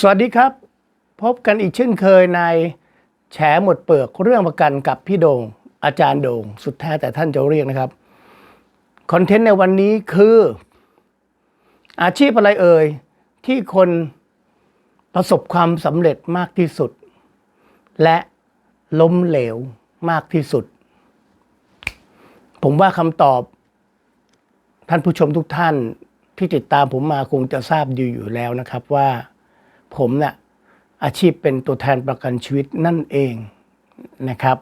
สวัสดีครับ พบกันอีกเช่นเคยในแฉหมดเปลือกเรื่องประกันกับพี่โดงอาจารย์โดงสุดแท้แต่ท่านจะเรียกนะครับ คอนเทนต์ในวันนี้คือ อาชีพอะไรเอ่ย ที่คนประสบความสำเร็จมากที่สุด และล้มเหลวมากที่สุด ผมว่าคำตอบ ท่านผู้ชมทุกท่านที่ติดตามผมมาคงจะทราบดีอยู่แล้วนะครับว่า ผมเนะ่ะอาชีพเป็นตัวแทนประกันชีวิตนั่นเองนะครับ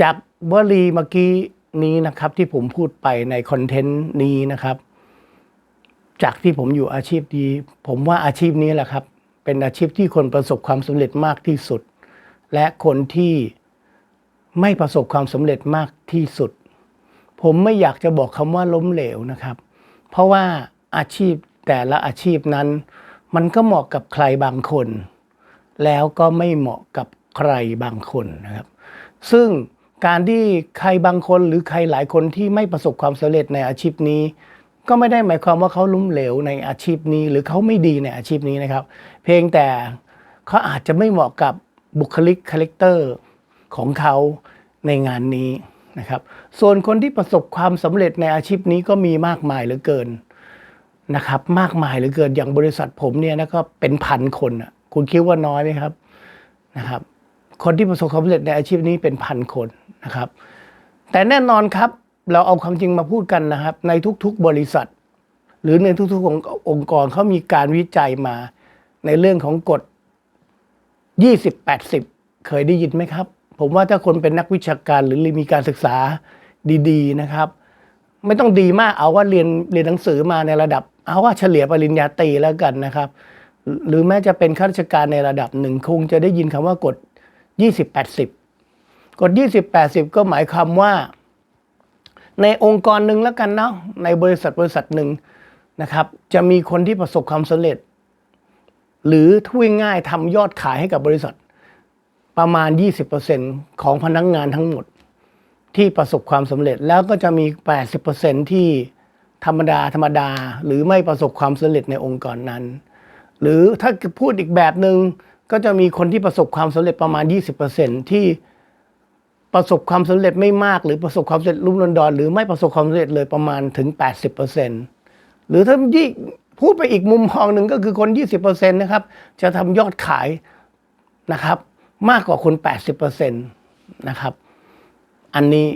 จากวลีเมื่อกี้นี้นะครับที่ผมพูดไปในคอนเทนต์นี้นะครับ จากที่ผมอยู่อาชีพนี้ผมว่าอาชีพนี้แหละครับ เป็นอาชีพที่คนประสบความสำเร็จมากที่สุด และคนที่ไม่ประสบความสำเร็จมากที่สุด ผมไม่อยากจะบอกคำว่าล้มเหลวนะครับ เพราะว่าอาชีพแต่ละอาชีพนั้น มันก็เหมาะกับใครบางคน แล้วก็ไม่เหมาะกับใครบางคนนะครับ ซึ่งการที่ใครบางคนหรือใครหลายคนที่ไม่ประสบความสำเร็จในอาชีพนี้ ก็ไม่ได้หมายความว่าเขาล้มเหลวในอาชีพนี้ หรือเขาไม่ดีในอาชีพนี้นะครับ เพียงแต่เขาอาจจะไม่เหมาะกับบุคลิกคาแรคเตอร์ของเขาในงานนี้นะครับ ส่วนคนที่ประสบความสำเร็จในอาชีพนี้ก็มีมากมายเหลือเกิน นะครับมากมายเหลือเกินอย่างบริษัทผมเนี่ยนะก็เป็นพันคนอะคุณคิดว่าน้อยไหมครับนะครับ คนที่ประสบความสำเร็จในอาชีพนี้เป็นพันคนนะครับ แต่แน่นอนครับเราเอาความจริงมาพูดกันนะครับ ในทุกๆบริษัท หรือในทุกๆองค์องค์กรเขามีการวิจัยมาในเรื่องของกฎ 20 80 เคยได้ยินไหมครับ ผมว่าถ้าคนเป็นนักวิชาการหรือมีการศึกษาดี ๆ นะครับ ไม่ต้องดีมากเอาว่าเรียนเรียนหนังสือมาในระดับ เอาว่าเฉลี่ยปริญญาตรีแล้วกันนะครับ หรือแม้จะเป็นข้าราชการในระดับหนึ่งคงจะได้ยินคำว่ากฎ 20 80 กฎ 20 80 ก็หมายความว่า ในองค์กรหนึ่งแล้วกันเนาะในบริษัทบริษัทหนึ่งนะครับ จะมีคนที่ประสบความสำเร็จ หรือทุยง่ายทำยอดขายให้กับบริษัท ประมาณ 20%ของพนักงงานทั้งหมดที่ประสบความสำเร็จแล้วก็จะมี 80%ที่ ธรรมดาธรรมดา หรือไม่ประสบความสำเร็จในองค์กรนั้น หรือถ้าพูดอีกแบบหนึ่งก็จะมีคนที่ประสบความสำเร็จประมาณ 20%ที่ประสบความสำเร็จไม่มากหรือประสบความสำเร็จรุ่มรอนดอนหรือไม่ประสบความสำเร็จเลยประมาณถึง 80%หรือถ้ายิ่งพูดไปอีกมุมมองหนึ่งก็คือคน 20%นะครับ จะทำยอดขายนะครับ มากกว่าคน 80%นะครับ อันนี้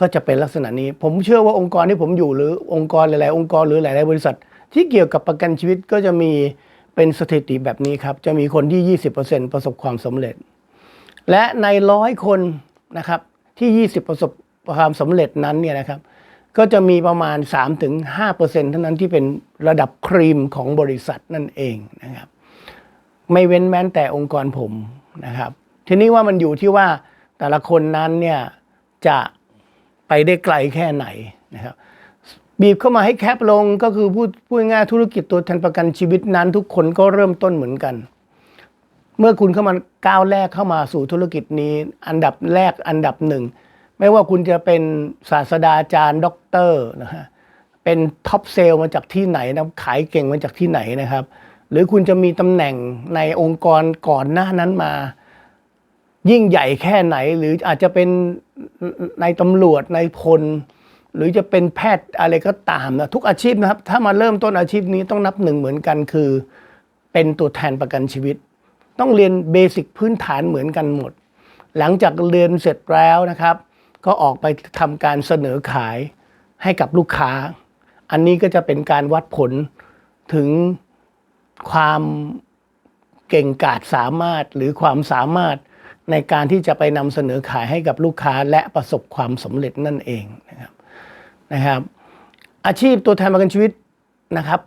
ก็จะเป็นลักษณะนี้ ผมเชื่อว่าองค์กรที่ผมอยู่หรือองค์กรหลาย ๆ องค์กรหรือหลาย ๆ บริษัท ที่เกี่ยวกับประกันชีวิตก็จะมีเป็นสถิติแบบนี้ครับ จะมีคนที่ 20%ประสบความสำเร็จ และในร้อยคนนะครับที่ 20 ประสบความสำเร็จนั้นเนี่ยนะครับ ก็จะมีประมาณ 3-5%เท่านั้นที่เป็นระดับครีมของบริษัทนั่นเองนะครับ ไม่เว้นแม้แต่องค์กรผมนะครับ ทีนี้ว่ามันอยู่ที่ว่าแต่ละคนนั้นเนี่ยจะ ไปได้ไกลแค่ไหนนะครับบีบเข้ามาให้แคปลงก็คือพูดพูดง่ายธุรกิจตัวแทนประกันชีวิตนั้น ทุกคนก็เริ่มต้นเหมือนกัน เมื่อคุณเข้ามาก้าวแรกเข้ามาสู่ธุรกิจนี้ อันดับแรกอันดับหนึ่ง ไม่ว่าคุณจะเป็นศาสตราจารย์ด็อกเตอร์นะฮะเป็นท็อปเซลมาจากที่ไหนนะขายเก่งมาจากที่ไหนนะครับ หรือคุณจะมีตำแหน่งในองค์กรก่อนหน้านั้นมา ยิ่งใหญ่แค่ไหน หรืออาจจะเป็นในตำรวจในพล หรือจะเป็นแพทย์อะไรก็ตามนะทุกอาชีพนะครับ ถ้ามาเริ่มต้นอาชีพนี้ต้องนับหนึ่งเหมือนกันคือ เป็นตัวแทนประกันชีวิต ต้องเรียนเบสิกพื้นฐานเหมือนกันหมด หลังจากเรียนเสร็จแล้วนะครับ ก็ออกไปทำการเสนอขายให้กับลูกค้า อันนี้ก็จะเป็นการวัดผลถึงความเก่งกาจสามารถหรือความสามารถ ในการที่จะไปนำเสนอขายให้กับลูกค้าและประสบความสำเร็จนั่นเองนะครับนะครับ อาชีพตัวแทนประกันชีวิตนะครับ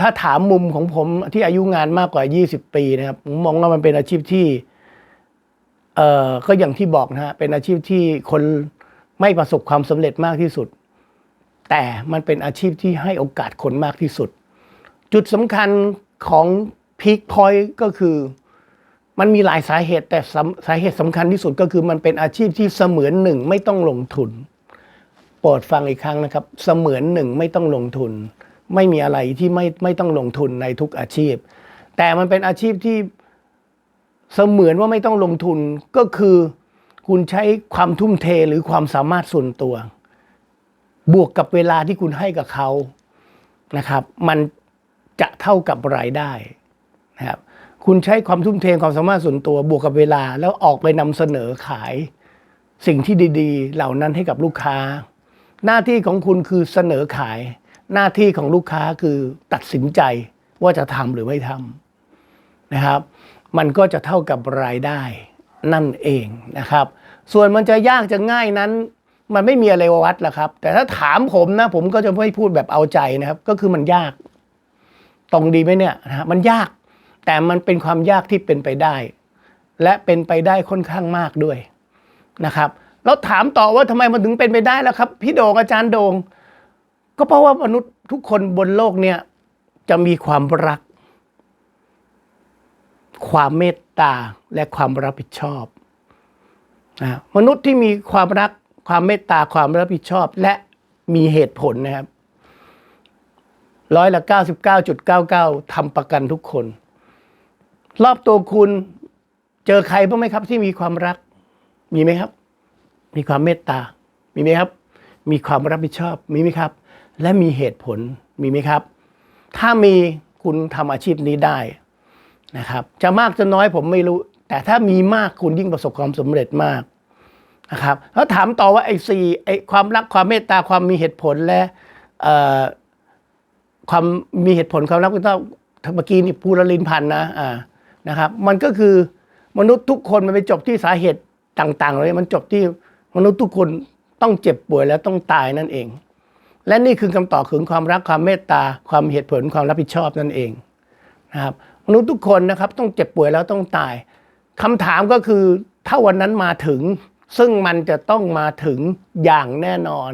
ถ้าถามมุมของผมที่อายุงานมากกว่า 20 ปีนะครับผมมองว่ามันเป็นอาชีพที่เอ่อก็อย่างที่บอกนะฮะเป็นอาชีพที่คนไม่ประสบความสำเร็จมากที่สุด แต่มันเป็นอาชีพที่ให้โอกาสคนมากที่สุด จุดสำคัญของพีคพอยต์ก็คือ มันมีหลายสาเหตุแต่สำสาเหตุสำคัญที่สุดก็คือมันเป็นอาชีพที่เสมือนหนึ่งไม่ต้องลงทุนโปรดฟังอีกครั้งนะครับ เสมือนหนึ่งไม่ต้องลงทุน ไม่มีอะไรที่ไม่ไม่ต้องลงทุนในทุกอาชีพ แต่มันเป็นอาชีพที่เสมือนว่าไม่ต้องลงทุนก็คือคุณใช้ความทุ่มเทหรือความสามารถส่วนตัว บวกกับเวลาที่คุณให้กับเขานะครับ มันจะเท่ากับรายได้นะครับ คุณใช้ความทุ่มเทความสามารถส่วนตัวบวกกับเวลาแล้วออกไปนำเสนอขายสิ่งที่ดีๆ เหล่านั้นให้กับลูกค้า หน้าที่ของคุณคือเสนอขาย หน้าที่ของลูกค้าคือตัดสินใจว่าจะทำหรือไม่ทำนะครับ มันก็จะเท่ากับรายได้นั่นเองนะครับ ส่วนมันจะยากจะง่ายนั้น มันไม่มีอะไรวัดหรอกครับ แต่ถ้าถามผมนะ ผมก็จะไม่พูดแบบเอาใจนะครับ ก็คือมันยาก ตรงดีไหมเนี่ยนะฮะมันยาก แต่มันเป็นความยากที่เป็นไปได้ และเป็นไปได้ค่อนข้างมากด้วยนะครับแล้วถามต่อว่าทำไมมันถึงเป็นไปได้แล้วครับ พี่โดงอาจารย์โดง ก็เพราะว่ามนุษย์ทุกคนบนโลกเนี่ยจะมีความรัก ความเมตตาและความรับผิดชอบนะมนุษย์ที่มีความรักความเมตตาความรับผิดชอบ และมีเหตุผลนะครับร้อยละเก้าสิบเก้าจุดเก้าเก้าทำประกันทุกคน รอบตัวคุณเจอใครบ้างไหมครับ ที่มีความรัก มีไหมครับ มีความเมตตา มีไหมครับ มีความรับผิดชอบ มีไหมครับ และมีเหตุผล มีไหมครับ ถ้ามีคุณทำอาชีพนี้ได้นะครับ จะมากจะน้อยผมไม่รู้ แต่ถ้ามีมากคุณยิ่งประสบความสำเร็จมากนะครับแล้วถามต่อว่าไอ้สี่ไอ้ความรักความเมตตาความมีเหตุผลและเอ่อความมีเหตุผลความรับผิดชอบเมื่อกี้นี่พูดละลินพันธ์นะอ่า นะครับ มันก็คือมนุษย์ทุกคนมันไปจบที่สาเหตุต่างๆเลยมันจบที่มนุษย์ทุกคนต้องเจ็บป่วยแล้วต้องตายนั่นเอง และนี่คือคำตอบถึงความรักความเมตตาความเหตุผลความรับผิดชอบนั่นเองนะครับมนุษย์ทุกคนนะครับต้องเจ็บป่วยแล้วต้องตายคำถามก็คือถ้าวันนั้นมาถึง ซึ่งมันจะต้องมาถึงอย่างแน่นอน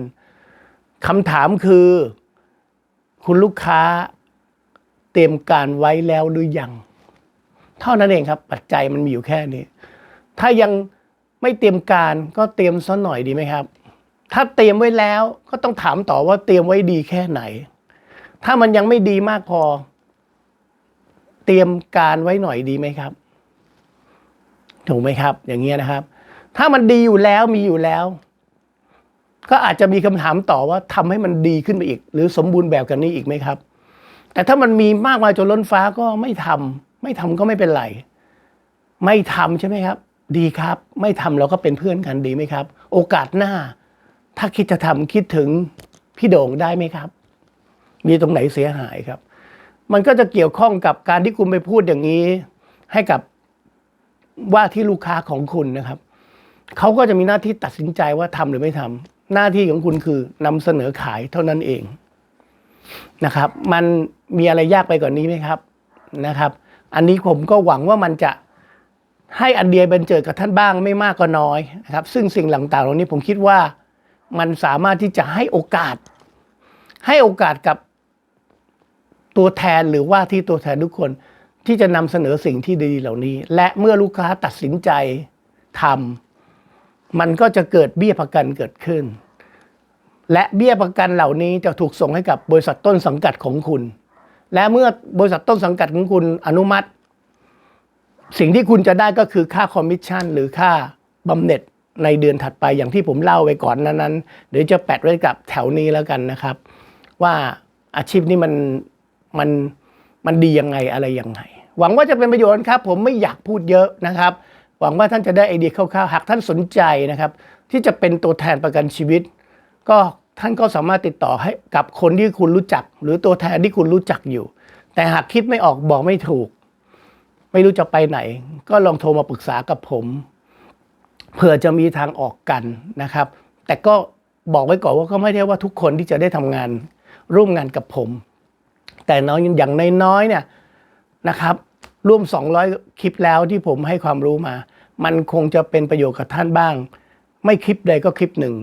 คำถามคือ คุณลูกค้าเตรียมการไว้แล้วหรือยัง เท่านั้นเองครับ ปัจจัยมันมีอยู่แค่นี้ ถ้ายังไม่เตรียมการก็เตรียมซะหน่อยดีไหมครับ ถ้าเตรียมไว้แล้วก็ต้องถามต่อว่าเตรียมไว้ดีแค่ไหน ถ้ามันยังไม่ดีมากพอ เตรียมการไว้หน่อยดีไหมครับ ถูกไหมครับ อย่างเงี้ยนะครับ ถ้ามันดีอยู่แล้วมีอยู่แล้ว ก็อาจจะมีคำถามต่อว่าทำให้มันดีขึ้นไปอีก หรือสมบูรณ์แบบกันนี้อีกไหมครับ แต่ถ้ามันมีมากมายจนล้นฟ้าก็ไม่ทำ ไม่ทำก็ไม่เป็นไร ไม่ทำใช่ไหมครับ ดีครับ ไม่ทำเราก็เป็นเพื่อนกันดีไหมครับ โอกาสหน้า ถ้าคิดจะทำคิดถึงพี่โด่งได้ไหมครับ มีตรงไหนเสียหายครับ มันก็จะเกี่ยวข้องกับการที่คุณไปพูดอย่างนี้ ให้กับว่าที่ลูกค้าของคุณนะครับเขาก็จะมีหน้าที่ตัดสินใจว่าทำหรือไม่ทำหน้าที่ของคุณคือนำเสนอขายเท่านั้นเองนะครับ มันมีอะไรยากไปกว่านนี้ไหมครับนะครับ อันนี้ผมก็หวังว่ามันจะให้อันเดียบันเจิดกับท่านบ้างไม่มากก็น้อยนะครับ ซึ่งสิ่งหลังต่างเหล่านี้ผมคิดว่ามันสามารถที่จะให้โอกาส ให้โอกาสกับตัวแทนหรือว่าที่ตัวแทนทุกคนที่จะนำเสนอสิ่งที่ดีเหล่านี้ และเมื่อลูกค้าตัดสินใจทำมันก็จะเกิดเบี้ยประกันเกิดขึ้น และเบี้ยประกันเหล่านี้จะถูกส่งให้กับบริษัทต้นสังกัดของคุณ และเมื่อบริษัทต้นสังกัดของคุณอนุมัติ สิ่งที่คุณจะได้ก็คือค่าคอมมิชชั่น หรือค่าบำเหน็จในเดือนถัดไปอย่างที่ผมเล่าไปก่อนนั้นนั้นเดี๋ยวจะแปะไว้กับแถวนี้แล้วกันนะครับ ว่าอาชีพนี้มันมันมันดียังไงอะไรยังไง หวังว่าจะเป็นประโยชน์ครับ ผมไม่อยากพูดเยอะนะครับ หวังว่าท่านจะได้ไอเดียคร่าวๆหากท่านสนใจนะครับ ที่จะเป็นตัวแทนประกันชีวิต ก็ ท่านก็สามารถติดต่อให้กับคนที่คุณรู้จัก หรือตัวแทนที่คุณรู้จักอยู่ แต่หากคิดไม่ออกบอกไม่ถูก ไม่รู้จะไปไหน ก็ลองโทรมาปรึกษากับผมเผื่อจะมีทางออกกันนะครับ แต่ก็บอกไว้ก่อนว่าก็ไม่ได้ว่าทุกคนที่จะได้ทำงานร่วมงานกับผม แต่น้อยอย่างน้อยๆเนี่ยนะครับ ร่วม 200 คลิปแล้วที่ผมให้ความรู้มา มันคงจะเป็นประโยชน์กับท่านบ้าง ไม่คลิปใดก็คลิปหนึ่ง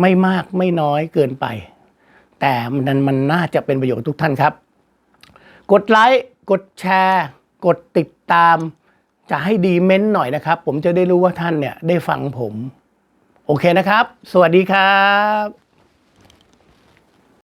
ไม่มากไม่น้อยเกินไป แต่มันมันน่าจะเป็นประโยชน์ทุกท่านครับ กดไลค์กดแชร์ กดติดตาม จะให้ดีเม้นต์หน่อยนะครับ ผมจะได้รู้ว่าท่านเนี่ยได้ฟังผม โอเคนะครับ สวัสดีครับ